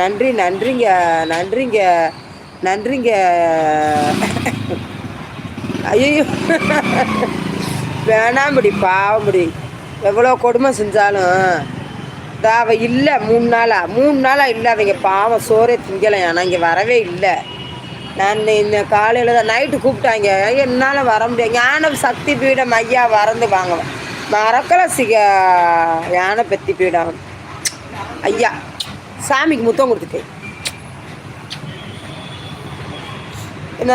நன்றி நன்றிங்க நன்றிங்க நன்றிங்க. ஐயோ வேணாம்படி முடி எவ்வளோ கொடுமை செஞ்சாலும். இதா அவ இல்லை மூணு நாளா. மூணு நாளாக இல்லை அவங்க பாவம் சோறே திங்கலை. ஆனால் இங்கே வரவே இல்லை. நான் இந்த காலையில் தான் நைட்டு கூப்பிட்டாங்க. என்னால் வர முடியாது. ஞான சக்தி பீடம் ஐயா வரந்து வாங்குவேன் மறக்கல சிக. ஞான பத்தி பீடம். ஐயா. சாமிக்கு முத்தம் கொடுத்துட்டேன். என்ன?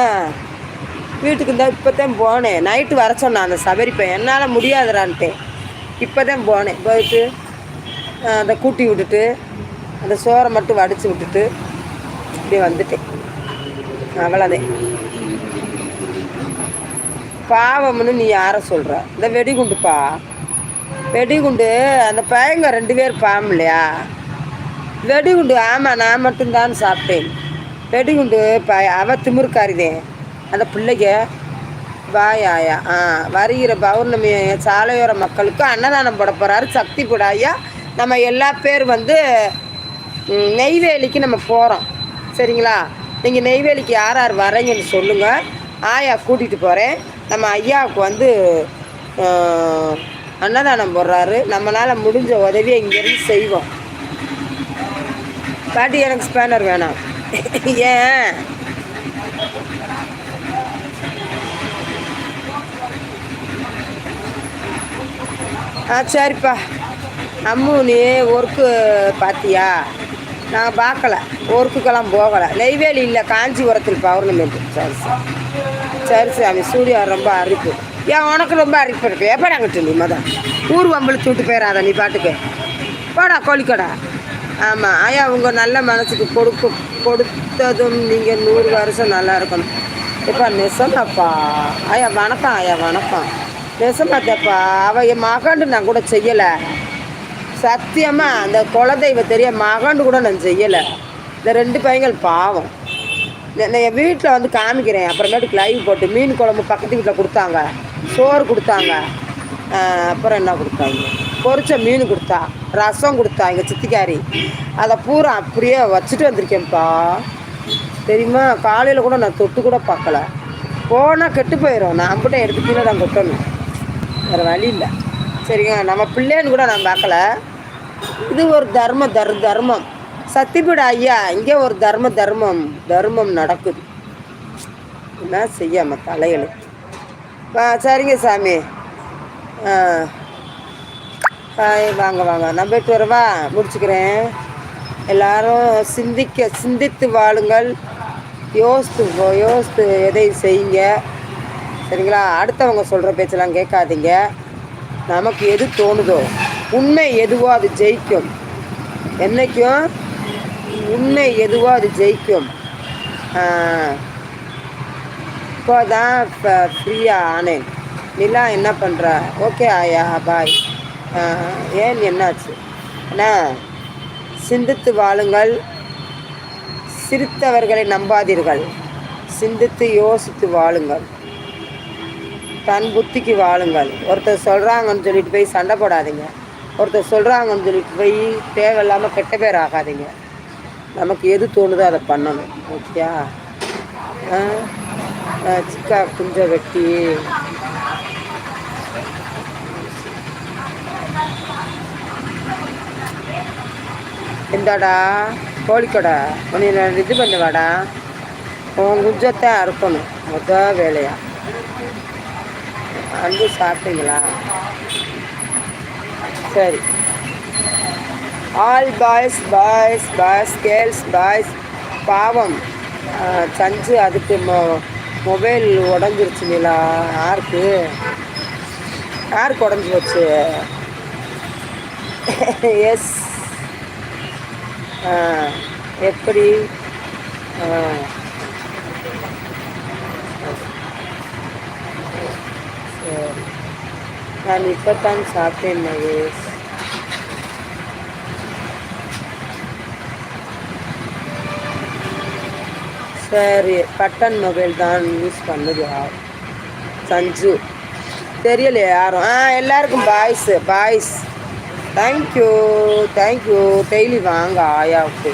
வீட்டுக்கு இருந்தால் இப்போ தான் போனேன். நைட்டு வர சொன்னான் அந்த சபரிப்பேன் என்னால் முடியாதுடான்ட்டு. இப்போ தான் போனேன். போயிட்டு அதை கூட்டி விட்டுட்டு அந்த சோறை மட்டும் வடித்து விட்டுட்டு இப்படியே வந்துட்டேன். அவ்வளோதான் பாவம்னு நீ யாரை சொல்கிற இந்த வெடிகுண்டுப்பா. வெடிகுண்டு அந்த பையங்க ரெண்டு பேர் பாவம் இல்லையா? வெடிகுண்டு ஆமாம் நான் மட்டும்தான் சாப்பிட்டேன். வெடிகுண்டு ப அவ திமிருக்காரிதே. அந்த பிள்ளைங்க வாயாயா ஆயா ஆ வருகிற பௌர்ணமி சாலையோர மக்களுக்கு அன்னதானம் போட போகிறாரு சக்தி ஐயா நம்ம எல்லா பேர் வந்து நெய்வேலிக்கு நம்ம போகிறோம் சரிங்களா? நீங்கள் நெய்வேலிக்கு யார் யார் வரீங்கன்னு சொல்லுங்கள் ஆயா கூட்டிகிட்டு போகிறேன் நம்ம ஐயாவுக்கு வந்து அன்னதானம் போடுறாரு. நம்மளால் முடிஞ்ச உதவியை இங்கேருந்து செய்வோம். பாட்டி எனக்கு ஸ்பேனர் வேணாம். ஏன்? ஆ சரிப்பா. அம்மு நீ ஒர்க்கு பார்த்தியா நான் பார்க்கல. ஒர்க்குக்கெல்லாம் போகலை. நெய்வேலி இல்லை காஞ்சிபுரத்தில் பௌர்ணமி. சரி சரி. சரி சாமி. சூர்யா ரொம்ப அரிப்பு. ஏன் உனக்கு ரொம்ப அரிப்பு இருக்கு. எப்போ நீ மதம் ஊர் வம்பளுக்கு விட்டு போயிடாத நீ பாட்டுக்கு. போடா கோழிக்கோடா. ஆமாம் ஆயா உங்கள் நல்ல மனசுக்கு கொடுக்க கொடுத்ததும் நீங்கள் நூறு வருஷம் நல்லா இருக்கணும். எப்பா நெசமாப்பா. ஆயா வணக்கம் ஆயா வணக்கம். நெசமாத்தப்பா அவ என் மகாண்டு நான் கூட செய்யலை. சத்தியமாக அந்த குலதெய்வ தெரிய மகாண்டு கூட நான் செய்யலை. இந்த ரெண்டு பையங்கள் பாவம். நான் என் வீட்டில் வந்து காமிக்கிறேன். அப்புறமேட்டுக்கு லைவ் போட்டு மீன் குழம்பு பக்கத்து வீட்டில் கொடுத்தாங்க. சோறு கொடுத்தாங்க. அப்புறம் என்ன கொடுத்தாங்க? பொரிச்ச மீன் கொடுத்தா ரசம் கொடுத்தா எங்கள் சித்திக்காரி. அதை பூரா அப்படியே வச்சுட்டு வந்திருக்கேன்ப்பா. தெரியுமா? காலையில் கூட நான் தொட்டு கூட பார்க்கல. போனால் கெட்டு போயிடும் நான் அம்பிட்ட எடுத்து கீழே நான் கொட்டணும். வேறு வழி இல்லை. சரிங்க நம்ம பிள்ளைன்னு கூட நான் பார்க்கல. இது ஒரு தர்ம தர் தர்மம். சத்திபீட ஐயா இங்கே ஒரு தர்ம தர்மம் தர்மம் நடக்குது. என்ன செய்யாம தலைகள் சரிங்க சாமி. ஹாய் வாங்க வாங்க. நான் போயிட்டு வரவா முடிச்சுக்கிறேன். எல்லாரும் சிந்திக்க சிந்தித்து வாழுங்கள். யோசித்து யோசித்து எதை செய்யுங்க. சரிங்களா? அடுத்தவங்க சொல்கிற பேச்செல்லாம் கேட்காதீங்க. நமக்கு எது தோணுதோ உண்மை எதுவோ அது ஜெயிக்கும். என்னைக்கும் உண்மை எதுவோ அது ஜெயிக்கும். இப்போ தான் இப்போ ஃப்ரீயாக ஆனேன். நிலா என்ன பண்ணுறா ஓகே ஆயா பாய் ஏன் என்னாச்சு? அண்ணா சிந்தித்து வாழுங்கள். சிரித்தவர்களை நம்பாதீர்கள். சிந்தித்து யோசித்து வாழுங்கள். தன் புத்திக்கு வாழுங்கள். ஒருத்தர் சொல்கிறாங்கன்னு சொல்லிட்டு போய் சண்டை போடாதீங்க. ஒருத்தர் சொல்கிறாங்கன்னு சொல்லிட்டு போய் தேவையில்லாமல் கெட்ட பேர் ஆகாதீங்க. நமக்கு எது தோணுதோ அதை பண்ணணும். ஓகேயா ஆ, சிக்கா குஞ்ச வெட்டி இந்தாடா கோழிக்கடை. உன்னை இது பண்ணுவாடா. உன் குஞ்சத்தை அறுக்கணும். மொத வேலையா? அன்பு சாப்பிட்டீங்களா? சரி. All boys boys boys girls boys பாவம். சஞ்சு அதுக்கு மொ மொபைல் உடஞ்சிருச்சுங்களா யாருக்கு? யாருக்கு உடஞ்சி போச்சு? எஸ் எப்படி? ஆ. சரி. நான் இப்போத்தான் சாப்பிட்டேன் மகேஷ் சரி பட்டன் மொபைல் தான் யூஸ் பண்ணுது சஞ்சு. தெரியலையே யாரும். ஆ எல்லாருக்கும் boys boys thank you thank you daily வாங்க ஆயாவுக்கு